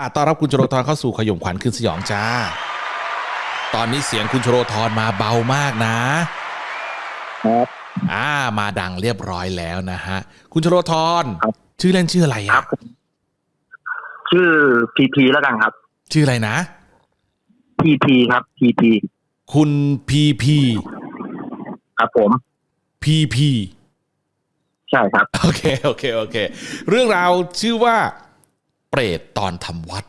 อะต้อนรับคุณชโรธรเข้าสู่ขยมขวัญคืนสยองจ้า ตอนนี้เสียงคุณชโรธรมาเบามากนะครับอ่ามาดังเรียบร้อยแล้วนะฮะ คุณชโรธรครับ ชื่อเล่นชื่ออะไรครัอะบ ชื่อพีพีแล้วกันครับชื่ออะไรนะ พีพีครับพีพีคุณพีพีครับ ผมพีพี ใช่ครับ โอเค โอเค โอเค เรื่องราวชื่อว่า เปรตตอนทำวัด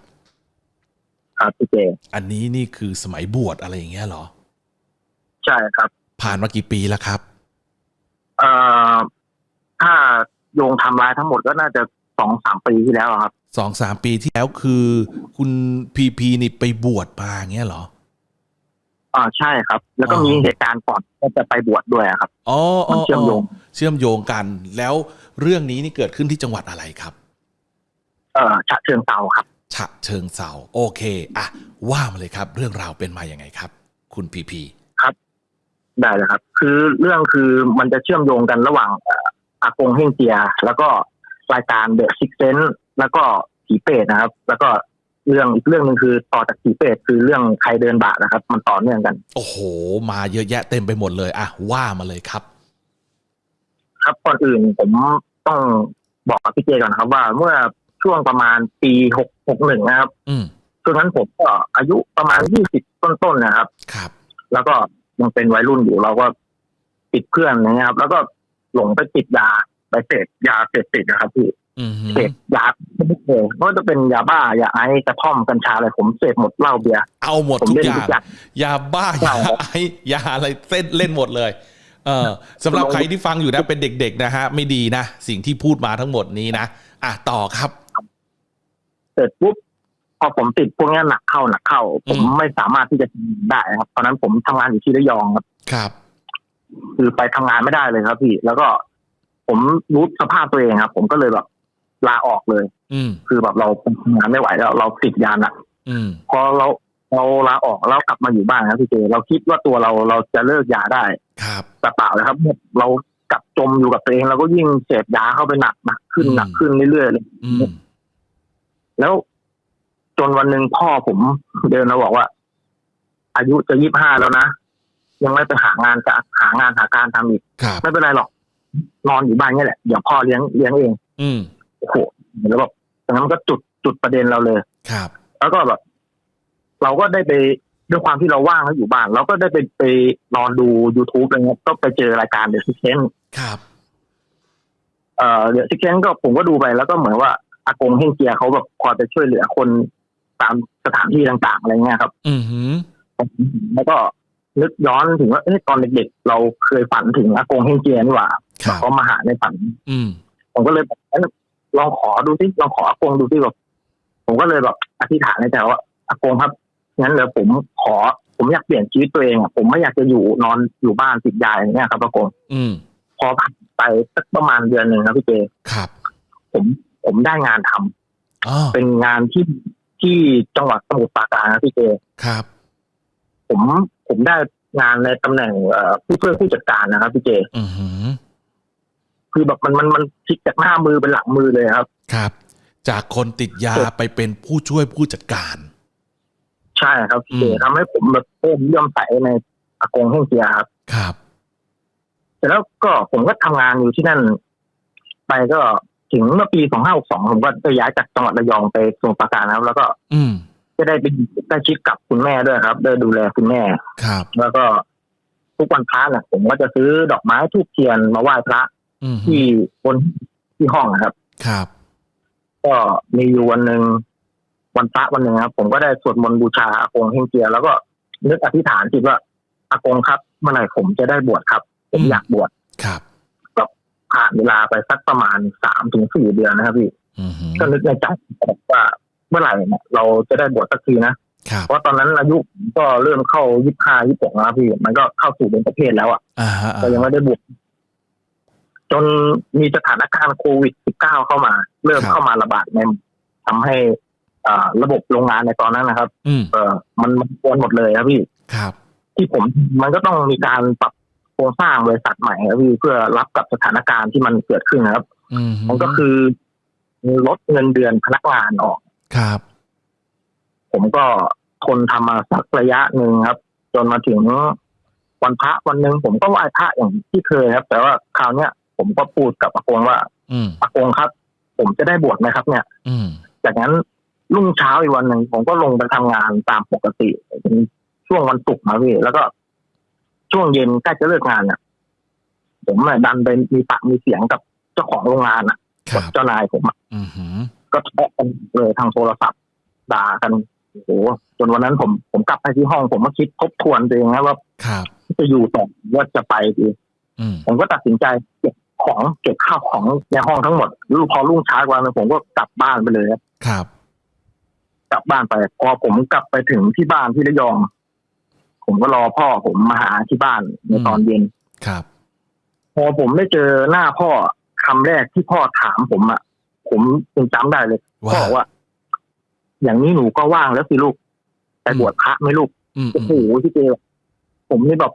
ครับพี่เจ อันนี้นี่คือสมัยบวชอะไรอย่างเงี้ยเหรอ ใช่ครับ ผ่านมากี่ปีแล้วครับเอ่อถ้าโยงไทำลายทั้งหมดก็น่าจะสองสามปีที่แล้วอะครับสองสามปีที่แล้วคือคุณพีพีนี่ไปบวชมาอย่างเงี้ยเหรออ่าใช่ครับ แล้วก็อ๋อมีเหตุการณ์ก่อนก็จะไปบวชด้วยอะครับอ๋อมันเชื่อมโยง เชื่อมโยงกัน แล้วเรื่องนี้นี่เกิดขึ้นที่จังหวัดอะไรครับ เอ่อฉะเชิงเตาครับ ฉะเชิงเซาโอเคอะว่ามาเลยครับ เรื่องราวเป็นมาอย่างไงครับ คุณพีพีได้เลยครับ คือเรื่องคือมันจะเชื่อมโยงกันระหว่างเอ่ออากงเฮงเจีย แล้วก็รายการเดอะซิกเซนแล้วก็ผีเปรตนะครับ แล้วก็เรื่องอีกเรื่องหนึ่งคือต่อจากผีเปรตคือเรื่องใครเดินบาทนะครับ มันต่อเนื่องกัน โอ้โห มาเยอะแยะเต็มไปหมดเลยอะว่ามาเลยครับ ครับก่อนอื่นผมต้องบอกกับพี่เจก่อนนะครับ ว่าเมื่อ ช่วงประมาณปีหกหกหนึ่งนะครับอืมช่วงนั้นผมก็อายุประมาณยี่สิบต้นๆนะครับ ครับ แล้วก็ยังเป็นวัยรุ่นอยู่เราก็ติดเพื่อนนะครับ แล้วก็หลงไปติดยาไปเสพยาเสพติดนะครับพี่อืมฮึเสพยาไม่เคยไม่ว่าจะเป็นยาบ้ายาไอซ์กระท่อมกัญชาอะไรผมเสพหมดเหล้าเบียร์เอาหมดผมทุกเล่นอย่าทุงกอย่างยาบ้าใช่ยาครับไอยาอะไรเส้นเล่นหมดเลย เออสำหรับใครที่ฟังอยู่นะเป็นเด็ก ๆ นะฮะ ไม่ดีนะ สิ่งที่พูดมาทั้งหมดนี้นะอะต่อครับเส ร็จปุ๊บพอผมติดพวกเนี้ยหนักเข้าหนักเข้า ผมอืมไม่สามารถที่จะทำได้ครับตอนนั้นผมทำงานอยู่ที่ระยองครับ ครับ คือไปทำงานไม่ได้เลยครับพี่ แล้วก็ผมรู้สภาพตัวเองครับ ผมก็เลยแบบลาออกเลย อืมคือแบบเราทำงานไม่ไหวแล้วเราติดยาหนักอืมพอเราเราลาออกแล้วกลับมาอยู่บ้านครับพี่เจเราคิดว่าตัวเราเราจะเลิกยาได้ ครับแต่เปล่าเลยครับเรากลับจมอยู่กับตัวเองเราก็ยิ่งเสพยาเข้าไปหนักหนักขึ้นอืมหนักขึ้นเรื่อยๆเลยอืม แล้วจนวันหนึ่งพ่อผมเดินมาบอกว่า อายุจะยี่ห้าแล้วนะ ยังไม่ไปหางานจะหางานหาการทำอีกครับไม่เป็นไรหรอก นอนอยู่บ้านนี่แหละ เดี๋ยวพ่อเลี้ยงเลี้ยงเอง อืมโอ้โหแล้วแบบตรงนั้นมันก็จุดจุดประเด็นเราเลย ครับ แล้วก็แบบ เราก็ได้ไปด้วยความที่เราว่างแล้วอยู่บ้าน เราก็ได้ไปไปนอนดู youtube อะไรเงี้ยก็ไปเจอรายการ The Six Sense ครับ เอ่อ The Six Sense ก็ผมก็ดูไปแล้วก็เหมือนว่า อากงเฮงเจียเขาแบบคอยไปช่วยเหลือคนตามสถานที่ต่างๆอะไรเงี้ยครับ อืมฮึแล้วก็นึกย้อนถึงว่าเอ๊ะตอนเด็กๆเราเคยฝันถึงอากงเฮงเจียนี่หว่าครับเขามาหาในฝัน อืมผมก็เลยแบบงั้นลองขอดูสิลองขออากงดูสิแบบผมก็เลยแบบอธิษฐานในใจว่าอากงครับงั้นเดี๋ยวผมขอ ผมอยากเปลี่ยนชีวิตตัวเองอะผมไม่อยากจะอยู่นอนอยู่บ้านติดยาอย่างเงี้ยครับอากงอืมพอผ่านไปสักประมาณเดือนหนึ่งครับพี่เจครับ ผม ผมได้งานทำอ๋อเป็นงานที่ที่จังหวัดสมุทรปราการครับพี่เจครับ ผมผมได้งานในตำแหน่งเอ่อผู้ช่วยผู้จัดการนะครับพี่เจอืมฮึคือแบบมันมันมันพลิกจากหน้ามือเป็นหลังมือเลยครับ ครับ จากคนติดยาไปเป็นผู้ช่วยผู้จัดการ ใช่ครับพี่เจอืมทำให้ผมแบบเพิ่มเลื่อมใสในอากงเฮงเจียครับ ครับเสร็จแล้วก็ผมก็ทำงานอยู่ที่นั่น ไปก็ ถึงเมื่อปี2562ผมก็ได้ย้ายจากจังหวัดระยองไปสมุทรปราการนะครับ แล้วก็ อืมจะได้ไปใกล้ชิดกับคุณแม่ด้วยครับ ได้ดูแลคุณแม่ ครับ แล้วก็ทุกวันพระเนี่ยผมก็จะซื้อดอกไม้ทูบเทียนมาไหว้พระอืมฮึที่บนที่ห้องนะครับ ครับ ก็มีอยู่วันหนึ่งวันพระวันหนึ่งครับผมก็ได้สวดมนต์บูชาอากงเฮงเจีย แล้วก็นึกอธิษฐานจิตว่าอากงครับ เมื่อไหร่ผมจะได้บวชครับ ผมอยากบวชครับ ผ่านเวลาไปสักประมาณสามถึงสี่เดือนนะครับพี่อืมฮึก็นึกในใจว่าเมื่อไหร่เนี่ยเราจะได้บวชสักทีนะครับเพราะตอนนั้นอายุก็เริ่มเข้ายี่ห้ายี่หกแล้วพี่ มันก็เข้าสู่เป็นประเภทแล้วอะอ่าฮะก็ยังไม่ได้บวชจนมีสถานการณ์โควิด -19 เข้ามา เริ่มเข้ามาระบาดในทำให้อ่าระบบโรงงานในตอนนั้นนะครับอืมเออมันมันวนหมดเลยครับพี่ครับ ที่ผมมันก็ต้องมีการปรับโครงสร้างบริษัทใหม่ครับพี่เพื่อรับกับสถานการณ์ที่มันเกิดขึ้นนะครับอืมฮึมันก็คือลดเงินเดือนพนักงานออกครับ ผมก็ทนทำมาสักระยะหนึ่งครับ จนมาถึงวันพระวันหนึ่งผมก็ไหว้พระอย่างที่เคยครับ แต่ว่าคราวเนี้ยผมก็พูดกับอากงว่าอืมอากงครับ ผมจะได้บวชไหมครับ เนี่ย อืมจากนั้นรุ่งเช้าอีกวันหนึ่งผมก็ลงไปทำงานตามปกติเป็นช่วงวันศุกร์นะพี่แล้วก็ ช่วงเย็นใกล้จะเลิกงานอะ ผมน่ะดันไปมีปากมีเสียงกับเจ้าของโรงงานอะครักับบเจ้านายผมอะอืมหืมก็ทะเลาะกันเลยทางโทรศัพท์ด่ากันโอ้โหจนวันนั้นผมผมกลับไปที่ห้องผมมาคิดทบทวนตัวเองนะว่าครับจะอยู่ต่อว่าจะไปดีอืมผมก็ตัดสินใจเก็บของเก็บข้าวของในห้องทั้งหมดลูกพอรุ่งเช้าวันผมก็กลับบ้านไปเลยครับครับกลับบ้านไป พอผมกลับไปถึงที่บ้านที่ระยอง ผมก็รอพ่อผมมาหาที่บ้านในตอนเย็นครับ พอผมได้เจอหน้าพ่อคำแรกที่พ่อถามผมอะผมยังจำได้เลยว่าพ่อบอกว่า อย่างนี้หนูก็ว่างแล้วสิลูกไปบวชพระไหมลูกอืมโอ้โหพี่เจผมนี่แบบ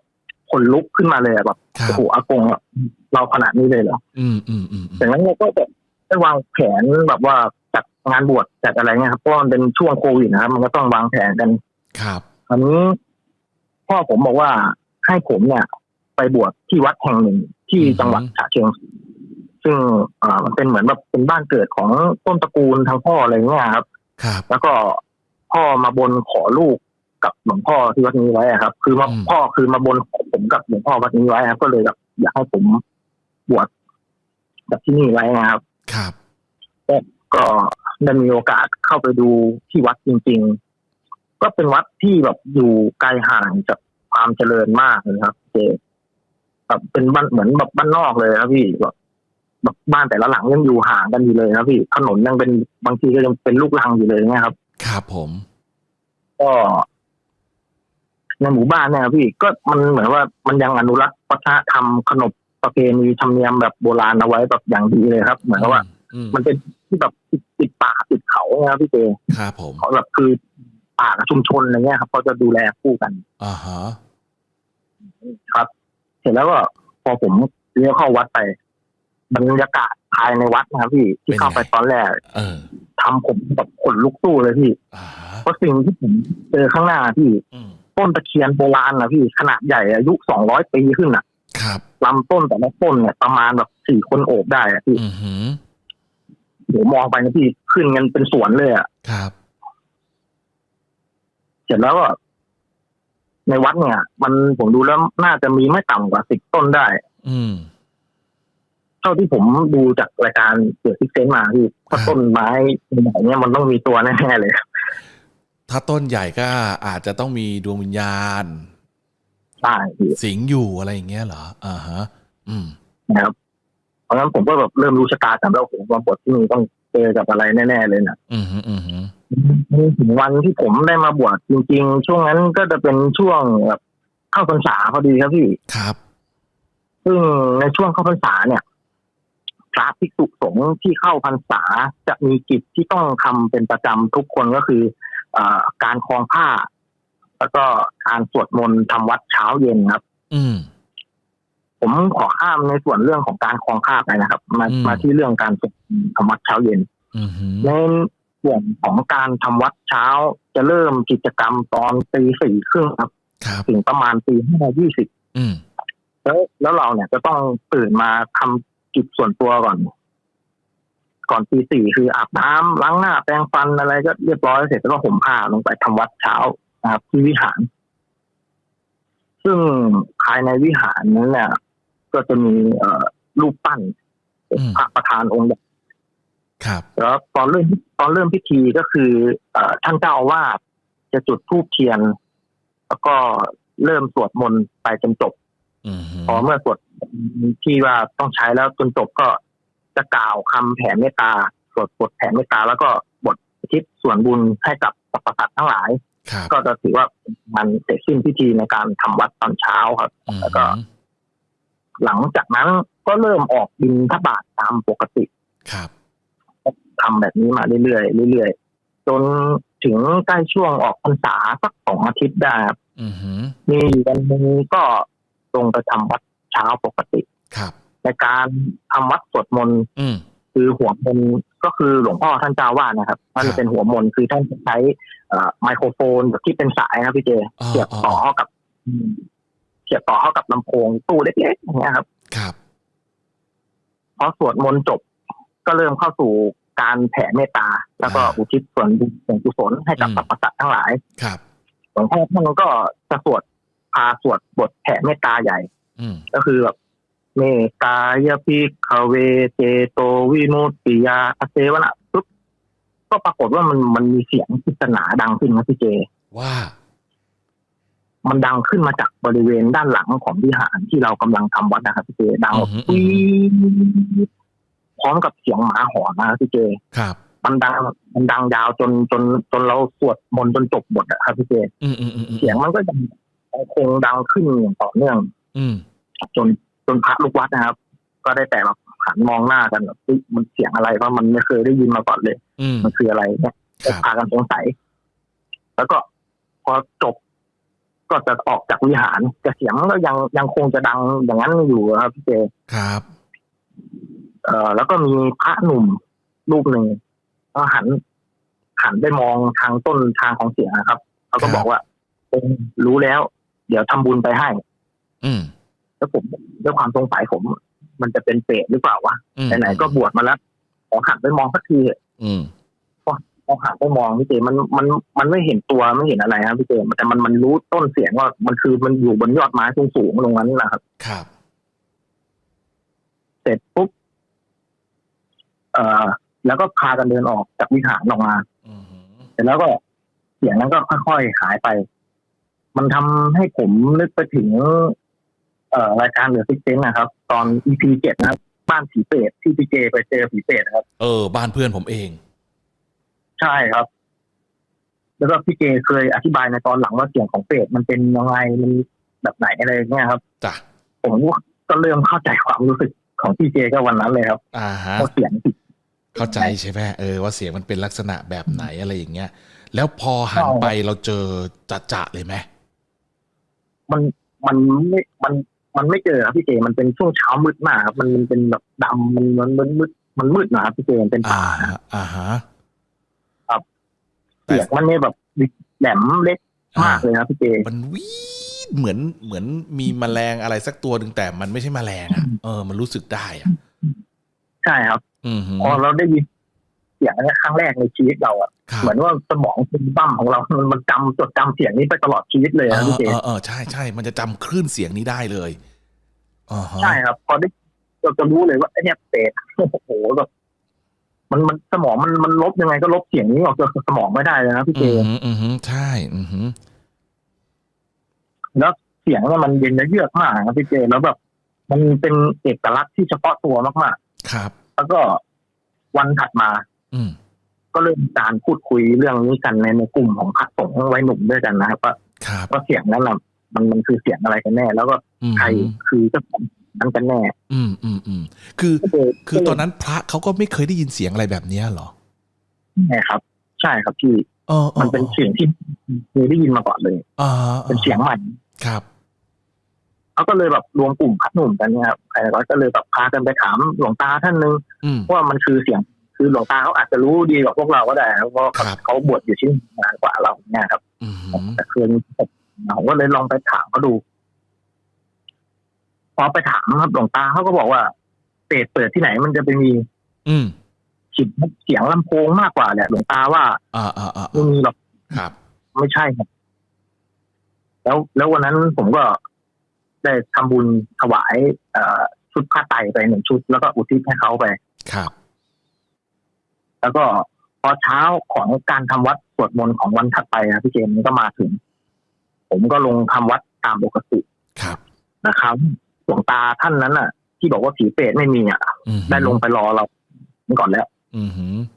ขนลุกขึ้นมาเลยอะแบบครัโอ้บโหอากงอะเราขนาดนี้เลยเหรออืมอืมอืมอืมจากนั้นเราก็แบบได้วางแผนแบบว่าจัดงานบวชจัดอะไรเงี้ยครับเพราะว่ามันเป็นช่วงโควิดนะครับ มันก็ต้องวางแผนกัน ครับอันนี้ พ่อผมบอกว่าให้ผมเนี่ย ไปบวชที่วัดแห่งหนึ่งที่จังหวัดฉะเชิงเทราซึ่งอ่ามันเป็นเหมือนแบบเป็นบ้านเกิดของต้นตระกูลทางพ่ออะไรเงี้ยครับ ครับ แล้วก็พ่อมาบนขอลูกกับหลวงพ่อที่วัดนี้ไว้อะครับ คือมาอืมพ่อคือมาบนขอผมกับหลวงพ่อวัดนี้ไว้ครับ ก็เลยแบบอยากให้ผมบวชกับที่นี่ไว้นะครับ ครับก็ได้มีโอกาสเข้าไปดูที่วัดจริงๆ ก็เป็นวัดที่แบบอยู่ไกลห่างจากความเจริญมากเลยครับเจแบบเป็นบ้านเหมือนแบบบ้านนอกเลยครับพี่แบบแบบบ้านแต่ละหลังยังอยู่ห่างกันอยู่เลยครับพี่ถนนยังเป็นบางทีก็ยังเป็นลูกรังอยู่เลยเนี่ยครับ ครับผมก็ในหมู่บ้านเนี่ยครับพี่ก็มันเหมือนว่ามันยังอนุรักษ์วัฒนธรรมขนบประเพณีธรรมเนียมแบบโบราณเอาไว้แบบอย่างดีเลยครับ เหมือนกับว่าอืมมันเป็นที่แบบติดติดป่าติดเขานะครับพี่เจครับผมเขาแบบคือ ป่ากับชุมชนอะไรเงี้ยครับเขาจะดูแลคู่กันอ่าฮะครับ เสร็จแล้วก็พอผมเลี้ยวเข้าวัดไปบรรยากาศภายในวัดนะครับพี่ที่เข้าไปตอนแรกเออทำผมแบบขนลุกสู้เลยพี่อ่าฮะเพราะสิ่งที่ผมเจอข้างหน้าพี่อืมต้นตะเคียนโบราณนะพี่ขนาดใหญ่อายุสองร้อยปีขึ้นอะ ครับลำต้นแต่ละต้นเนี่ยประมาณแบบสี่คนโอบได้อะพี่อือหือโหมองไปนะพี่ขึ้นกันเป็นสวนเลยอะครับ เสร็จแล้วก็ในวัดเนี่ย มันผมดูแล้วน่าจะมีไม่ต่ำกว่าสิบต้นได้ อืม เท่าที่ผมดูจากรายการเกี่ยวกับเซนมาพี่ถ้าครับต้นไม้ไหนเนี่ยมันต้องมีตัวแน่ๆเลย ถ้าต้นใหญ่ก็อาจจะต้องมีดวงวิญญาณใช่พี่สิงอยู่อะไรอย่างเงี้ยเหรออ่าฮะ อืมนะครับเพราะงั้นผมก็แบบเริ่มรู้ชะตากรรมแล้วผมมาบทที่นี่ต้อง เจอกับอะไรแน่ๆเลยนะอืมฮึอืมฮึถึงวันที่ผมได้มาบวชจริง ๆ ช่วงนั้นก็จะเป็นช่วงแบบเข้าพรรษาพอดีครับพี่ครับ ซึ่งในช่วงเข้าพรรษาเนี่ยพระภิกษุสงฆ์ที่เข้าพรรษาจะมีกิจที่ต้องทำเป็นประจำทุกคนก็คือเออการคลองผ้า แล้วก็การสวดมนต์ทำวัดเช้าเย็นครับ อืมผมขอข้ามในส่วนเรื่องของการคลองผ้าไปนะครับ มาอืมมาที่เรื่องการสวดมนต์ทำวัดเช้าเย็นอืมฮึ ในส่วนของการทำวัดเช้าจะเริ่มกิจกรรมตอนตีสี่ครึ่งครับครับถึงประมาณตีห้ายี่สิบอืมแล้วแล้วเราเนี่ยจะต้องตื่นมาทำกิจส่วนตัวก่อน ก่อนตีสี่คืออาบน้ำล้างหน้าแปรงฟันอะไรก็เรียบร้อยเสร็จแล้วก็ห่มผ้าลงไปทำวัดเช้านะครับที่วิหาร ซึ่งภายในวิหารนั้นเนี่ยก็จะมีเอ่อรูปปั้นอืมพระประธานองค์ใหญ่ ครับแล้วตอนเริ่มตอนเริ่มพิธีก็คือเอ่อท่านเจ้าอาวาสจะจุดธูปเทียน แล้วก็เริ่มสวดมนต์ไปจนจบอืมฮึพอเมื่อสวดที่ว่าต้องใช้แล้วจนจบก็จะกล่าวคำแผ่เมตตาสวดบทแผ่เมตตา แล้วก็บทอุทิศส่วนบุญให้กับสรรพสัตว์ทั้งหลายครับก็จะถือว่ามันเสร็จสิ้นพิธีในการทำวัดตอนเช้าครับอืมแล้วก็ฮึหลังจากนั้นก็เริ่มออกบินทบาทตามปกติครับ ทำแบบนี้มาเรื่อยๆเรื่อยๆจนถึงใกล้ช่วงออกพรรษาสักสองอาทิตย์ได้ครับอืมฮึมีอยู่วันหนึงก็ลงไปทำวัดเช้าปกติครับในการทำวัดสวดมนต์อืมคือหัวมนต์ก็คือหลวงพ่อท่านเจ้าวาดนะครับท่านครับเป็นหัวมนต์คือท่านจะใช้เอ่อไมโครโฟนแบบที่เป็นสายครับพี่เจอ่าเสียบต่อเข้ากับอืมเสียบต่อเข้ากับลำโพงตู้เล็กๆอย่างเงี้ยครับ ครับพอสวดมนต์จบก็เริ่มเข้าสู่ การแผ่เมตตา แล้วก็อ่าอุทิศส่วนบุญส่วนกุศลให้กับอืมสรรพสัตว์ทั้งหลายครับหลวงพ่อท่านก็จะสวดพาสวดบทแผ่เมตตาใหญ่อืมก็คือแบบเมตตายพิกขเวเจโตวิมุตติยาอเซวนะปุ๊บก็ปรากฏว่ามันมันมีเสียงปริศนาดังขึ้นนะพี่เจ ว่า มันดังขึ้นมาจากบริเวณด้านหลังของวิหารที่เรากำลังทำวัดนะครับพี่เจดังแร้อมกับเสียงหมาหอนนะครับพี่เจครับมันดังมันดังยาวจนจนจนเราสวดมนต์จนจบบทอะครับพี่เจอืมอืมอืมอืมเสียงมันก็ยังคงดังขึ้นอย่างต่อเนื่อง อืมจนจนพระลูกวัดนะครับ ก็ได้แต่แบบหันมองหน้ากันแบบเฮ้ยมันเสียงอะไรเพราะมันไม่เคยได้ยินมาก่อนเลยอืมมันคืออะไรเนี่ยครับพากันสงสัย แล้วก็พอจบก็จะออกจากวิหารแต่เสียงก็ยังยังคงจะดังอย่างนั้นอยู่ครับพี่เจครับ เอ่อแล้วก็มีพระหนุ่มรูปหนึ่งก็หัน หันไปมองทางต้นทางของเสียงนะครับเขาก็บอกว่าเออรู้แล้ว เดี๋ยวทำบุญไปให้ อืมแล้วผมด้วยความสงสัยผม มันจะเป็นเปรตหรือเปล่าวะอืมไหนๆก็บวชมาแล้วขอหันไปมองสักทีเถอะอืมพอหันไปมองพี่เจมันมันมันไม่เห็นตัวไม่เห็นอะไรครับพี่เจแต่มันมันรู้ต้นเสียงว่ามันคือมันอยู่บนยอดไม้สูงสูงๆตรงนั้นนะครับ ครับ เสร็จปุ๊บ เอ่อแล้วก็พากันเดินออกจากวิหารออกมาอืมเสร็จแล้วก็เสียงนั้นก็ค่อยๆหายไป มันทำให้ผมนึกไปถึง เอ่อรายการเหลือซิกเซนนะครับ ตอน EP เจ็ดนะครับ บ้านผีเปรตที่พี่เจไปเจอผีเปรตนะครับ เออ บ้านเพื่อนผมเอง ใช่ครับ แล้วก็พี่เจเคยอธิบายในตอนหลังว่าเสียงของเปรตมันเป็นยังไงมันแบบไหนอะไรอย่างเงี้ยครับจ้ะผมก็เริ่มเข้าใจความรู้สึกของพี่เจก็วันนั้นเลยครับอ่าฮะเพราะเสียงผิด เข้าใจใช่ไหมเออว่าเสียงมันเป็นลักษณะแบบไหนอะไรอย่างเงี้ย แล้วพอหันใช่ไปเราเจอจะจะๆเลยไหมมันมันไม่มันมันไม่เจอครับพี่เจมันเป็นช่วงเช้ามืดมากครับมันมันเป็นแบบดำมันมันมันมืดมันมืดนะครับพี่เจมันเป็นอ่าป่าฮะอ่าฮะครับแต่เสียงมันเนี่ยแบบแหลมเล็กมากเลยครับพี่เจมันวีดเหมือนเหมือนมีแมลงอะไรสักตัวหนึ่งแต่มันไม่ใช่แมลงอะเออ มันรู้สึกได้อะใช่ครับอืมฮึ พอเราได้ยินเสียงนี้ครั้งแรกในชีวิตเราอะครับเหมือนว่าสมองซึมบั้มของเรา มันมันจำจดจำเสียงนี้ไปตลอดชีวิตเลยเอครับอพี่เจเออเออใช่ใช่มันจะจำคลื่นเสียงนี้ได้เลยอ่าฮะใช่ครับ พอได้เราจะรู้เลยว่าไอ้เนี่ยเปรตโอ้โหแบบมันมันสมองมันมันลบยังไงก็ลบเสียงนี้ออกจากสมองไม่ได้เลยนะพี่เจอืมฮึอืมฮึใช่ อืมฮึแล้วเสียงเนี่ยมันเย็นและเยือกมากครับพี่เจแล้วแบบ มันเป็นเอกลักษณ์ที่เฉพาะตัวมากครับๆ แล้วก็วันถัดมา อืม ก็เริ่มมีการพูดคุยเรื่องนี้กันในในกลุ่มของพระสงฆ์วัยหนุ่มด้วยกันนะครับว่าครับ ว่าเสียงนั้นน่ะมันมันคือเสียงอะไรกันแน่ แล้วก็อืม ใครฮึคือเจ้าของนั้นกันแน่อืมอืมอืมคือ ก็เลยคือตอนนั้นพระเขาก็ไม่เคยได้ยินเสียงอะไรแบบเนี้ยเหรอใช่ครับ ใช่ครับพี่ เออออมันเป็นเสียงที่เคยได้ยินมาก่อนเลย อ่าเป็นเสียงใหม่ ครับ เขาก็เลยแบบรวมกลุ่มพระหนุ่มกันเนี่ยครับใครก็เลยแบบพากันไปถามหลวงตาท่านหนึงอืมว่ามันคือเสียงคือหลวงตาเขาอาจจะรู้ดีกว่าพวกเราก็ได้ครับเพราะครับเขาบวชอยู่ที่นี่นานกว่าเราเนี่ยครับอืมฮึแต่คืนผมก็เลยลองไปถามเขาดู พอไปถามครับหลวงตาเขาก็บอกว่าเปรตเปิดที่ไหนมันจะไปมี อืมฉิดเสียงลำโพงมากกว่าแหละหลวงตาว่าอ่าอ่าอ่าไม่มีหรอกครับ ไม่ใช่ครับแล้วแล้ววันนั้นผมก็ ได้ทำบุญถวายเอ่อชุดผ้าไตรไปหนึ่งชุด แล้วก็อุทิศให้เขาไป ครับ แล้วก็พอเช้าของการทำวัดสวดมนต์ของวันถัดไปนะพี่เจมส์ก็มาถึง ผมก็ลงทำวัดตามปกติครับนะครับหลวงตาท่านนั้นน่ะ ที่บอกว่าผีเปรตไม่มีอะอืมฮึได้ลงไปรอเราก่อนแล้ว อืมฮึพ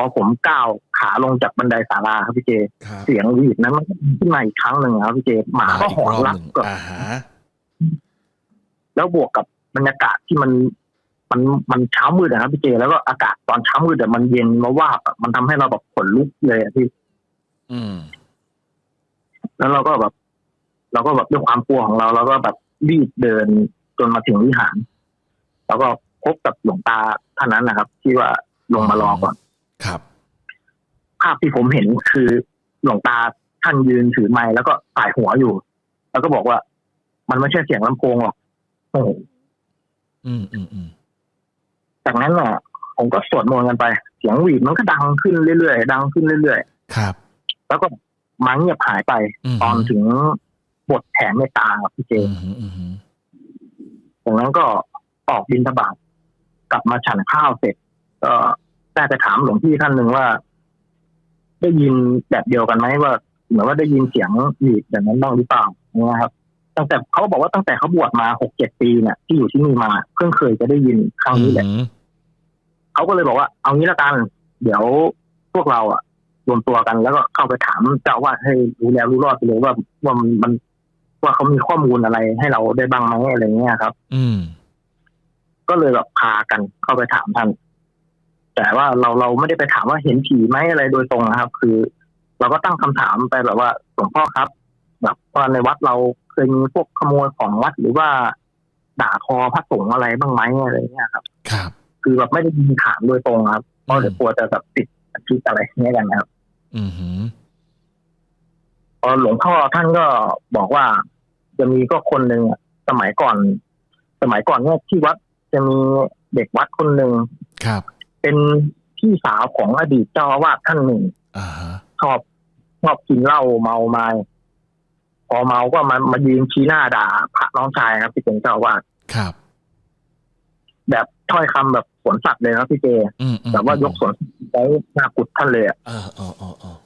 อผมก้าวขาลงจากบันไดศาลาครับพี่เจครับเสียงหวีดนั้นมันขึ้นมาอีกครั้งหนึ่งครับพี่เจหมาก็อีหอนรอบรักหนึ่งกับอ่าฮะแล้วบวกกับบรรยากาศที่มันมันมันเช้ามืดนะครับพี่เจ แล้วก็อากาศตอนเช้ามืดแต่มันเย็นมาว่าบอะมันทำให้เราแบบขนลุกเลยอะพี่อืม แล้วเราก็แบบ เราก็แบบด้วยความกลัวของเราเราก็แบบรีบเดินจนมาถึงวิหาร แล้วก็พบกับหลวงตาท่านนั้นนะครับ ที่ว่าลงมารอก่อน ครับพภาพที่ผมเห็นคือหลวงตาท่านยืนถือไม้แล้วก็สายหัวอยู่ แล้วก็บอกว่า มันไม่ใช่เสียงลำโพงหรอกโอ้โหอืมอืมอืมจากนั้นน่ะ ผมก็สวดมนต์กันไป เสียงหวีดมันก็ดังขึ้นเรื่อยๆดังขึ้นเรื่อยครับๆแล้วก็มาเงียบหายไปอืมตอนถึงบทแผ่เมตตาครับพี่เจอืมอืมอืมอืมจากนั้นก็ออกบินทบาทกลับมาฉันข้าวเสร็จก็ ได้ไปถามหลวงพี่ท่านหนึ่งว่า ได้ยินแบบเดียวกันไหมว่าเหมือนว่าได้ยินเสียงหวีดอย่างนั้นบ้างหรือเปล่านะครับ ตั้งแต่เขาบอกว่าตั้งแต่เขาบวชมาหกเจ็ดปีเนี่ยที่อยู่ที่นี่มาเพิ่งเคยจะได้ยินครั้งนี้แหละอืมเขาก็เลยบอกว่า เอางี้ละกัน เดี๋ยวพวกเราอะรวมตัวกันแล้วก็เข้าไปถามเจ้าอาวาดให้รู้แล้วรู้รอดไปเลยว่าว่ามันมันว่าเขามีข้อมูลอะไรให้เราได้บ้างไหมอะไรเงี้ยครับ อืม ก็เลยแบบพากันเข้าไปถามท่าน แต่ว่าเราเราไม่ได้ไปถามว่าเห็นผีไหมอะไรโดยตรงนะครับ คือ เราก็ตั้งคำถามไปแบบว่าหลวงพ่อครับ แบบว่าในวัดเราเคยมีพวกขโมยของวัดหรือว่าด่าทอพระสงฆ์อะไรบ้างไหมอะไรเงี้ยครับ ครับ คือแบบไม่ได้ยินถามโดยตรงครับเพราะเดี๋ยวกลัวจะแบบติดคิดอะไรเงี้ยกันนะครับ อืมหืมพอหลวงพ่อท่านก็บอกว่าจะมีก็คนหนึ่งอะสมัยก่อน สมัยก่อนเนี่ยที่วัดจะมีเด็กวัดคนหนึ่งครับ เป็นพี่สาวของอดีตเจ้าอาวาสท่านหนึ่งอ่าฮะชอบชอบกินเหล้าเมาไมาพอเมาก็มามายืนชี้หน้าด่าพระน้องชายครับที่เป็นเจ้าอาวาสครับ แบบถ้อยคำแบบสวนสัตว์เลยนะพี่เจอืมอืมแบบว่ายกสวนไว้หน้ากุดท่านเลยอะเออเออเออเออ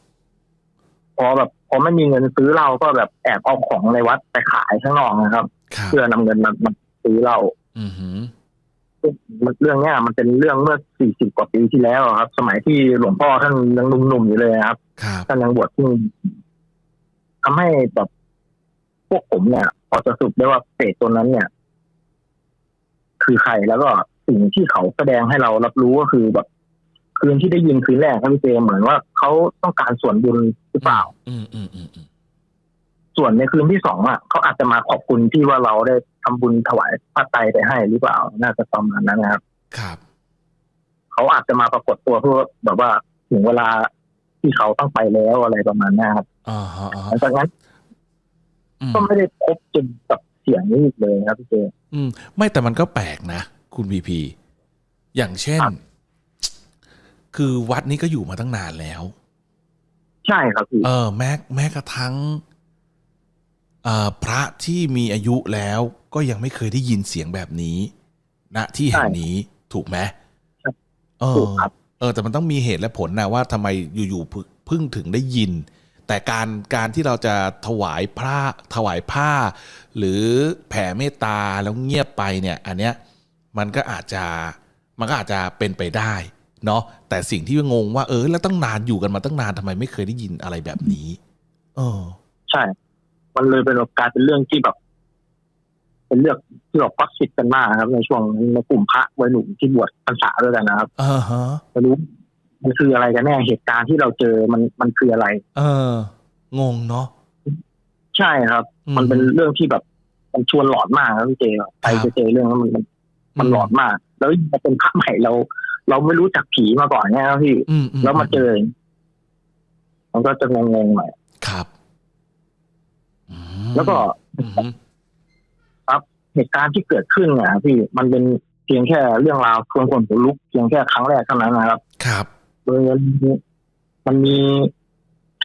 พอแบบพอไม่มีเงินซื้อเหล้าก็แบบแอบเอาของในวัดไปขายข้างนอกนะครับครับเพื่อนำเงินมามาซื้อเหล้าอืมหืมมัน เรื่องเนี้ยมันเป็นเรื่องเมื่อ40กว่าปีที่แล้วอะครับ สมัยที่หลวงพ่อท่านยังหนุ่มๆอยู่เลยนะครับครับท่านยังบวชที่ทำให้แบบพวกผมเนี่ยพอจะสรุปได้ว่าเปรตตัวนั้นเนี่ย คือใครแล้วก็สิ่งที่เขาแสดงให้เรารับรู้ก็คือแบบคืนที่ได้ยินคืนแรกครับพี่เจเหมือนว่าเขาต้องการส่วนบุญหรือเปล่า อืมอืมอืมอืมส่วนในคืนที่สองอะเขาอาจจะมาขอบคุณที่ว่าเราได้ ทำบุญถวายพระไตรไปให้หรือเปล่า น่าจะประมาณนั้นนะครับ ครับ เขาอาจจะมาปรากฏตัวเพื่อแบบว่าถึงเวลาที่เขาต้องไปแล้วอะไรประมาณนี้ครับอ่าฮะอ่าหฮะลังจากนั้นอืมก็ไม่ได้พบจนกับเสียงนี้อีกเลยครับพี่เจอืม ไม่แต่มันก็แปลกนะ คุณพีพี อย่างเช่นครับคือวัดนี้ก็อยู่มาตั้งนานแล้ว ใช่ครับพี่เออแม้แม้กระทั่งเอ่อ พระที่มีอายุแล้วก็ยังไม่เคยได้ยินเสียงแบบนี้ณที่แห่งนี้ถูกไหมเอถูอกครับเออ แต่มันต้องมีเหตุและผลนะว่าทำไมอยู่ๆเพิ่งเพิ่งถึงได้ยิน แต่การการที่เราจะถวายพระถวายผ้า หรือแผ่เมตตาแล้วเงียบไปเนี่ย อันเนี้ยมันก็อาจจะมันก็อาจจะเป็นไปได้เนาะแต่สิ่งที่งงว่าเออ แล้วตั้งนานอยู่กันมาตั้งนานทำไมไม่เคยได้ยินอะไรแบบนี้ เออ ใช่ มันเลยเป็นกลารเป็นเรื่องที่แบบ เป็นเรื่องที่เราพักสิทธิ์กันมากครับ ในช่วงในกลุ่มพระวัยหนุ่มที่บวชพรรษาด้วยกันนะครับอ่าฮะไม่รู้มันคืออะไรกันแน่เหตุการณ์ที่เราเจอมันมันคืออะไร เอองงเนาะใช่ครับอืมมันเป็นเรื่องที่แบบมันชวนหลอนมากครับพี่เจใครครับจะเจอเรื่องนั้นมันมันมันหลอนมาก แล้วยิ่งมาเป็นพระใหม่เรา เราไม่รู้จักผีมาก่อนเนี่ยครับพี่อืมอืแล้วมาเจอ มันก็จะงงๆหน่อยครับอืม แล้วก็อืมเหตุการณ์ที่เกิดขึ้นเนี่ยพี่มันเป็นเพียงแค่เรื่องราวชวนคนขนลุกเพียงแค่ครั้งแรกเท่านั้นนะครับ ครับโดยมันมันมี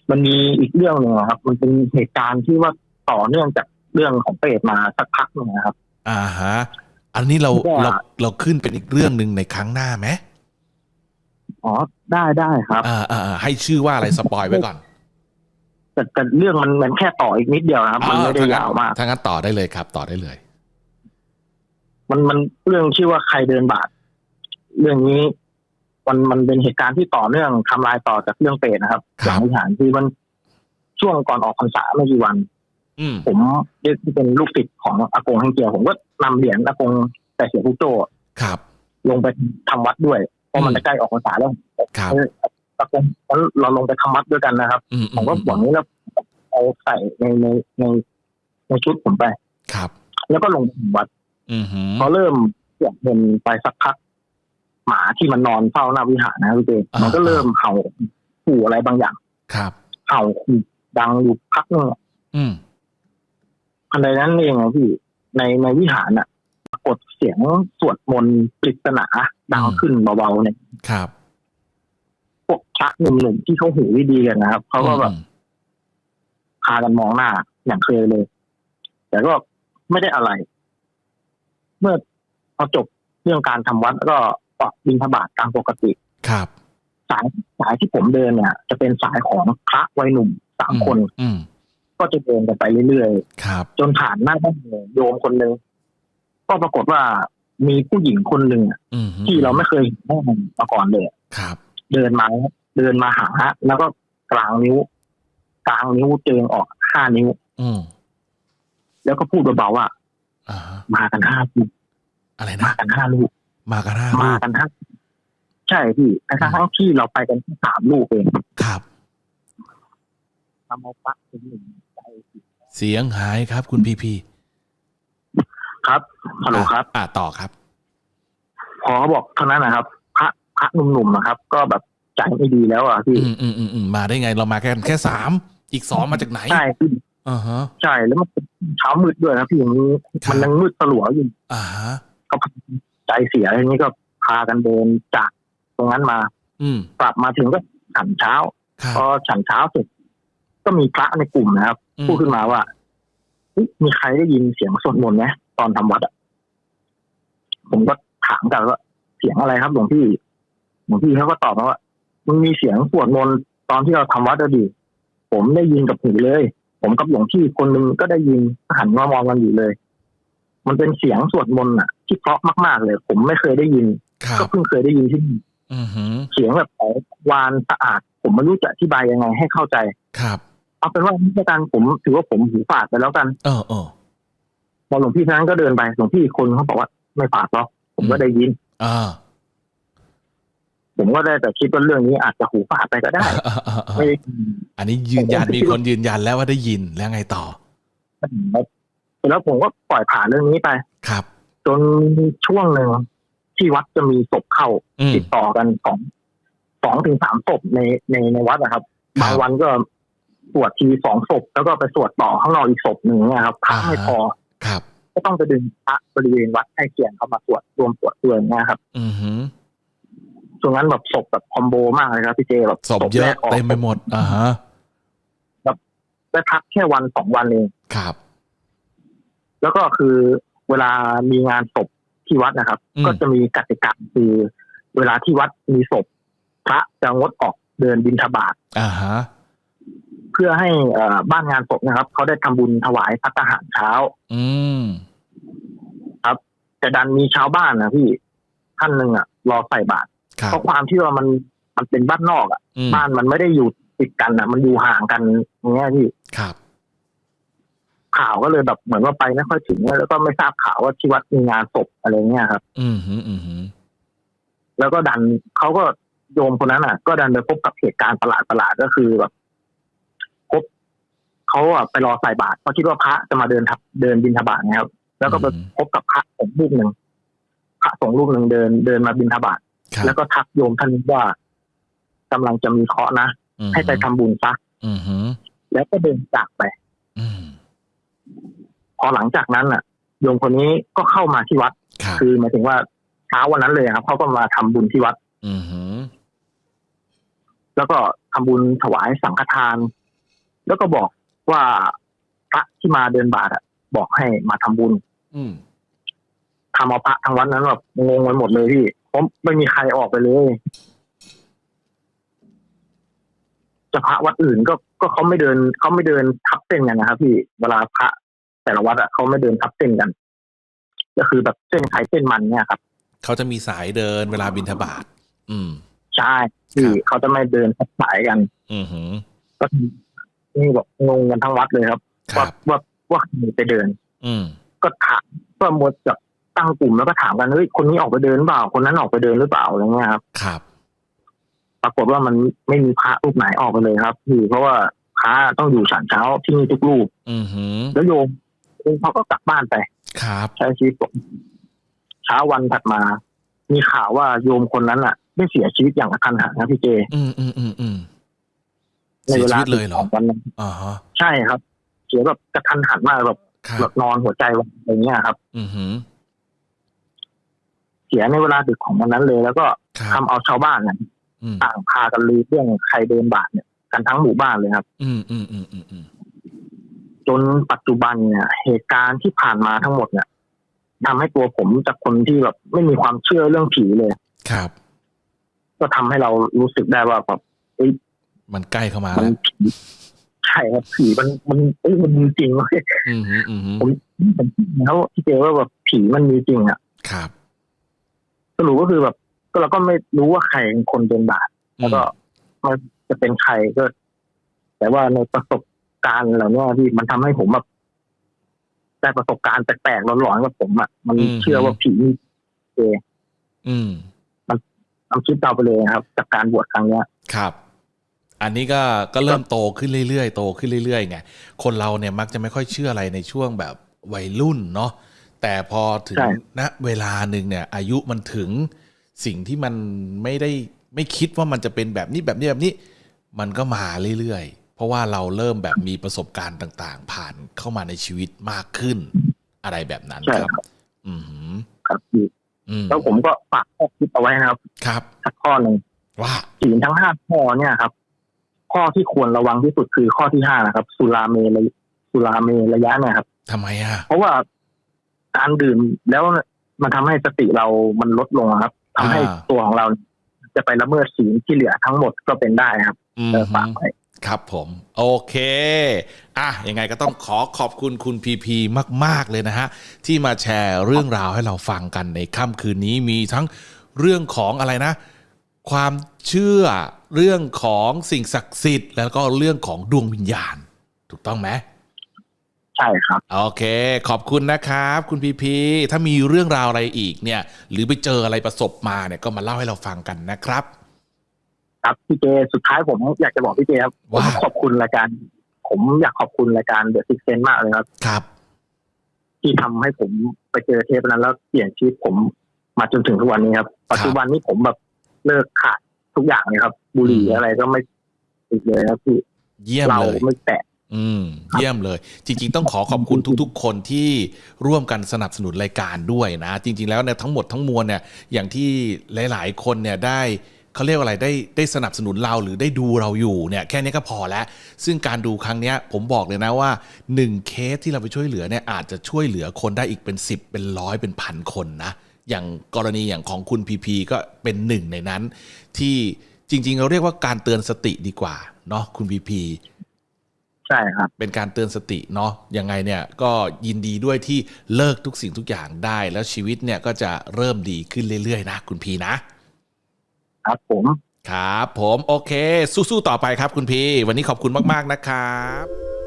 มันมีอีกเรื่องหนึ่งอะครับ มันเป็นเหตุการณ์ที่ว่าต่อเนื่องจากเรื่องของเปรตมาสักพักหนึงนะครับ อ่าฮะ อันนี้เราว่าเราเราขึ้นเป็นอีกเรื่องหนึ่งในครั้งหน้าไหมอ๋อได้ได้ครับ อ่าอ่าอ่าให้ชื่อว่าอะไรสปอยไว้ก่อน แต่แต่เรื่องมันมันแค่ต่ออีกนิดเดียวนะครับ มันไม่ได้ยาวมากถ้างั้นต่อได้เลยครับ ต่อได้เลย มันมันเรื่องชื่อว่าใครเดินบาท เรื่องนี้มันมันเป็นเหตุการณ์ที่ต่อเนื่องทำลายต่อจากเรื่องเปรตนะครับครับหลังวิหารที่มันช่วงก่อนออกพรรษาไม่กี่วันอืมผมที่เป็นลูกศิษย์ของอากงแห่งเจียผมก็นำเหรียญอากงแต่เสียผู้โจครับ ลงไปทำวัดด้วยเพราะมันอืมจะใกล้ออกพรรษาแล้ว ครับเอออากงงั้นเราลงไปทำวัดด้วยกันนะครับอืมผมก็หวังนี้แล้วเอาใส่ในในในในชุดผมไป ครับ แล้วก็ลงไปทำวัดอืมหืมพอเริ่มเสียเงินไปสักพัก หมาที่มันนอนเฝ้าหน้าวิหารนะครับพี่เจอ่ามัมันก็เริ่มเห่าขู่อะไรบางอย่าง ครับเห่าขู่ดังอยู่พักหนึงอะอืมทันใดนั้นเองอะพี่ ในในวิหารอะปรากฏเสียงสวดมนต์ปริศนาดังขึ้นเบาๆเนี่ยครับ พวกพระหนุ่มๆที่เขาหูดีๆกันนะครับเขาก็แบบอืมพากันมองหน้า อย่างเคยเลย แต่ก็ไม่ได้อะไร เมื่อพอจบเรื่องการทำวัดแล้วก็ออกบินทบาทตามปกติ ครับ สายสายที่ผมเดินเนี่ย จะเป็นสายของพระวัยหนุ่มสามคนอืมก็จะเดินกันไปเรื่อยครับๆจนผ่านหน้าบ้านโยมคนหนึ่งก็ปรากฏว่ามีผู้หญิงคนหนึ่งอะอืมที่เราไม่เคยเห็นมาก่อนเลยครับ เดินมาเดินมาหา แล้วก็กลางนิ้ว กลางนิ้วเจงออกห้านิ้ว อืมแล้วก็พูดเบาๆว่าอ่าฮะมากันห้าลูกอะไรมานะกันห้าลูกมากันห้ามาลูกกันห้าใช่พี่แต่ทั้งๆที่เราไปกันแค่สามลูกเองครับทำเอาปะเป็นหนึ่งใจสิเสียงหายครับ คุณพีพีครับฮัลโหลครับ อ่าต่อครับ พอเขาบอกเท่านั้นนะครับ พระพระหนุ่มๆนะครับ ก็แบบใจไม่ดีแล้วอะพี่อืมอืมอืมอืมมาได้ไงเรามาแค่แค่สามอีกสองมาจากไหนใช่พี่อ่าฮะใช่แล้วมันเป็นเช้ามืดด้วยนะพี่อย่างนี้ครับมันยังมืดสลัวอยู่อ่าฮะก็ใจเสียอย่างนี้ก็พากันเดินจากตรงนั้นมา อืมกลับมาถึงก็ฉันเช้าครับพอฉันเช้าเสร็จก็มีพระในกลุ่มนะครับอืมพูดขึ้นมาว่าเฮ้ยมีใครได้ยินเสียงสวดมนต์ไหมตอนทำวัดอะผมก็ถามกันว่าเสียงอะไรครับหลวงพี่ หลวงพี่เขาก็ตอบมาว่ามันมีเสียงสวดมนต์ตอนที่เราทำวัดอะดิผมได้ยินกับหูเลย ผมกับหลวงพี่คนหนึ่งก็ได้ยินหันมามองกันอยู่เลย มันเป็นเสียงสวดมนต์อะ ที่เพราะมากๆเลย ผมไม่เคยได้ยินครัก็บเพิ่งเคยได้ยินที่นี่อือหือเสียงแบบของวานสะอาด ผมไม่รู้จะอธิบายยังไงให้เข้าใจครับ เอาเป็นว่าพิธีการผมถือว่าผมหูฝาดไปแล้วกัน เออเออพอหลวงพี่ท่านนั้นก็เดินไปหลวงพี่อีกคนเขาบอกว่าไม่ฝาดหรอกผมก็ได้ยิน อ่า ผมก็ได้แต่คิดว่าเรื่องนี้อาจจะหูฝาดไปก็ได้อ่าอ่าอ่าไม่ได้ยินอันนี้ยืนยันมีคนยืนยันแล้วว่าได้ยินแล้วไงต่อแล้วผมก็ปล่อยผ่านเรื่องนี้ไป ครับ จนช่วงหนึ่งที่วัดจะมีศพเข้าอืมติดต่อกันสองสองถึงสามศพในในในวัดนะครับครับบางวันก็สวดทีสองศพแล้วก็ไปสวดต่อข้างนอกอีกศพหนึ่งเนี่ยครับพระอ่าฮะไม่พอครับ ก็ต้องไปดึงพระบริเวณวัดใกล้เคียงเข้ามาสวดรวมสวดด้วยนะครับ อือ หือช่วงนั้นแบบศพแบบคอมโบมากเลยครับพี่เจแบบศพเยแรอะกออกเต็มไปหมดอ่าฮะได้พักแค่วันสองวันเองครับ แล้วก็คือเวลามีงานศพที่วัดนะครับอืมก็จะมีกติกาคือเวลาที่วัดมีศพ พระจะงดออกเดินบิณฑบาตอ่าฮะเพื่อให้เอ่อบ้านงานศพนะครับเขาได้ทำบุญถวายพัตตาหารเช้า อืมแต่ดันมีชาวบ้านนะพี่ท่านหนึ่งอะ รอใส่บาตรครับ เพราะความที่ว่ามันมันเป็นบ้านนอกอะอืมบ้านมันไม่ได้อยู่ติดกันอะ มันอยู่ห่างกันอย่างเงี้ยพี่ครับ ข่าวก็เลยแบบเหมือนว่าไปไม่ค่อยถึงแล้วก็ไม่ทราบข่าวว่าที่วัดมีงานศพอะไรเงี้ยครับ อืมหืออืมหือแล้วก็ดันเขาก็โยมคนนั้นอะ ก็ดันไปพบกับเหตุการณ์ประหลาดประหลาดๆก็คือแบบพบเขาอะไปรอใส่บาตรเพราะคิดว่าพระจะมาเดินทับเดินบินทบาทนะครับ แล้วก็ไปพบกับพระสงฆ์รูปหนึ่งพระสงฆ์รูปหนึ่งเดินเดินมาบินทบาทครับ แล้วก็ทักโยมท่านนี้ว่ากำลังจะมีเคราะห์นะอืมให้ไปทำบุญซะอืมหือแล้วก็เดินจากไปอืมพอหลังจากนั้นอะโยมคนนี้ก็เข้ามาที่วัดครับคือหมายถึงว่าเช้าวันนั้นเลยครับเขาก็มาทำบุญที่วัดอืมหือแล้วก็ทำบุญถวายสังฆทาน แล้วก็บอกว่าพระที่มาเดินบาตรอะ บอกให้มาทำบุญอืมทำเอาพระทางวัดนั้นแบบงงไปหมดเลยพี่ เพราะไม่มีใครออกไปเลยจะพระวัดอื่นก็ก็เขาไม่เดินเขาไม่เดินทับเส้นกันนะครับพี่เวลาพระแต่ละวัดอะเขาไม่เดินทับเส้นกัน ก็คือแบบเส้นใครเส้นมันเนี่ยครับเขาจะมีสายเดินเวลาบินทบาทอืมใช่ที่เขาจะไม่เดินทับสายกัน อืมหือก็คือนี่แบบงงกันทั้งวัดเลยครับคว่ารับว่าว่าใครไปเดิน อืมก็ถามก็หมดจะ ตั้งกลุ่มแล้วก็ถามกันเฮ้ยคนนี้ออกไปเดินหรือเปล่า คนนั้นออกไปเดินหรือเปล่าอะไรเงี้ยครับ ครับ ปรากฏว่ามันไม่มีพระรูปไหนออกไปเลยครับคือเพราะว่าพระต้องอยู่ฉันเช้าที่นี่ทุกรูป อืมหือแล้วโยมโยมเขาก็กลับบ้านไป ครับ ใช้ชีวิตปกติเช้าวันถัดมา มีข่าวว่าโยมคนนั้นอะ ได้เสียชีวิตอย่างกระทันหันนะพี่เจ อืมอืมอืมอืมในเวลาเสียชีวิตเลยเหรอของวันนั้นอ่าฮะใช่ครับ เสียแบบกระทันหันมากแบบครัแบบบนอนหัวใจวายอย่างเงี้ยครับ อือหือ เสียในเวลาดึกของวันนั้นเลย แล้วก็ครัทำบเอาชาวบ้านเนี่ยอืมต่างพากันลือเรื่องใครเดินบาทเนี่ยกันทั้งหมู่บ้านเลยครับ อืมอืมอืมอืมอืมจนปัจจุบันเนี่ย เหตุการณ์ที่ผ่านมาทั้งหมดเนี่ยทำให้ตัวผมจากคนที่แบบไม่มีความเชื่อเรื่องผีเลย ครับ ก็ทำให้เรารู้สึกได้ว่าแบบมันใกล้เข้ามามันแล้วผีใช่ครับผีมันมันเอ้ยมันมีจริงเว้ยอืมหืออืมหือผมผมแล้วที่เจอว่าแบบผีมันมีจริงอะครับ สรุปก็คือแบบก็เราก็ไม่รู้ว่าใครเป็นคนเดินบาทแล้วก็มันจะเป็นใครก็ แต่ว่าในประสบการณ์เหล่านี้ที่มันทำให้ผมแบบได้ประสบการณ์แปลกๆหลอนๆกับผมอะมันเชื่อว่าผีมีอืมทำคิดเราไปเลยครับจากการบวชครั้งเนี้ยครับอันนี้ก็ก็เริ่มโตขึ้นเรื่อยๆโตขึ้นเรื่อยๆไงคนเราเนี่ยมักจะไม่ค่อยเชื่ออะไรในช่วงแบบวัยรุ่นเนาะ แต่พอถึงใช่ณเวลาหนึ่งเนี่ย อายุมันถึงสิ่งที่มันไม่ได้ไม่คิดว่ามันจะเป็นแบบนี้แบบนี้แบบนี้ มันก็มาเรื่อยๆ เพราะว่าเราเริ่มแบบมีประสบการณ์ต่าง ๆ ผ่านเข้ามาในชีวิตมากขึ้น อะไรแบบนั้นใช่ครับครับ อืมหือครับพี่อืมแล้วผมก็ฝากข้อคิดเอาไว้นะครับ ครับสักข้อหนึ่งว่าศีลทั้งห้าข้อเนี่ยครับ ข้อที่ควรระวังที่สุดคือข้อที่ห้านะครับ สุราเมระสุราเมระยะเนี่ยครับทำไมอะเพราะว่า การดื่มแล้วมันทำให้สติเรามันลดลงครับทำให้อ่าตัวของเราจะไปละเมิดศีลที่เหลือทั้งหมดก็เป็นได้ครับอืมเออฝากไว้ครับผม โอเค อะยังไงก็ต้องขอขอบคุณคุณพีพีมาก ๆ เลยนะฮะ ที่มาแชร์เรื่องราวให้เราฟังกันในค่ำคืนนี้มีทั้งเรื่องของอะไรนะ ความเชื่อเรื่องของสิ่งศักดิ์สิทธิ์ แล้วก็เรื่องของดวงวิญญาณ ถูกต้องไหม ใช่ครับ โอเค ขอบคุณนะครับ คุณพีพีถ้ามีเรื่องราวอะไรอีกเนี่ย หรือไปเจออะไรประสบมาเนี่ยก็มาเล่าให้เราฟังกันนะครับ ครับพี่เจสุดท้ายผมอยากจะบอกพี่เจครับผมว่าขอบคุณรายการ ผมอยากขอบคุณรายการเดอะซิกเซนมากเลยครับครับ ที่ทำให้ผมไปเจอเทปนั้นแล้วเปลี่ยนชีวิตผมมาจนถึงทุกวันนี้ครับ ปัจจุบันนี้ผมแบบเลิกขาดทุกอย่างเลยครับ บุหรี่อืมอะไรก็ไม่ติดเลยครับพี่เยี่ยมเราเลยไม่แตะ อืมเยี่ยมเลย จริง ๆ ต้องขอขอบคุณทุก ๆ คนที่ร่วมกันสนับสนุนรายการด้วยนะ จริง ๆ แล้วเนี่ยทั้งหมดทั้งมวลเนี่ยอย่างที่หลาย ๆ คนเนี่ยได้เขาเรียกอะไรได้ได้สนับสนุนเราหรือได้ดูเราอยู่เนี่ยแค่นี้ก็พอแล้ว ซึ่งการดูครั้งเนี้ยผมบอกเลยนะว่า 1 เคสที่เราไปช่วยเหลือเนี่ยอาจจะช่วยเหลือคนได้อีกเป็น 10 เป็นร้อยเป็นพันคนนะอย่างกรณีอย่างของคุณพีพีก็เป็นหนึ่งในนั้น ที่จริง ๆ เราเรียกว่าการเตือนสติดีกว่าเนาะคุณพีพี ใช่ครับ เป็นการเตือนสติเนาะยังไงเนี่ยก็ยินดีด้วยที่เลิกทุกสิ่งทุกอย่างได้ แล้วชีวิตเนี่ยก็จะเริ่มดีขึ้นเรื่อยๆนะคุณพีนะครับผมครับ ผมโอเค สู้ๆต่อไปครับคุณพีวันนี้ขอบคุณมาก ๆนะครับ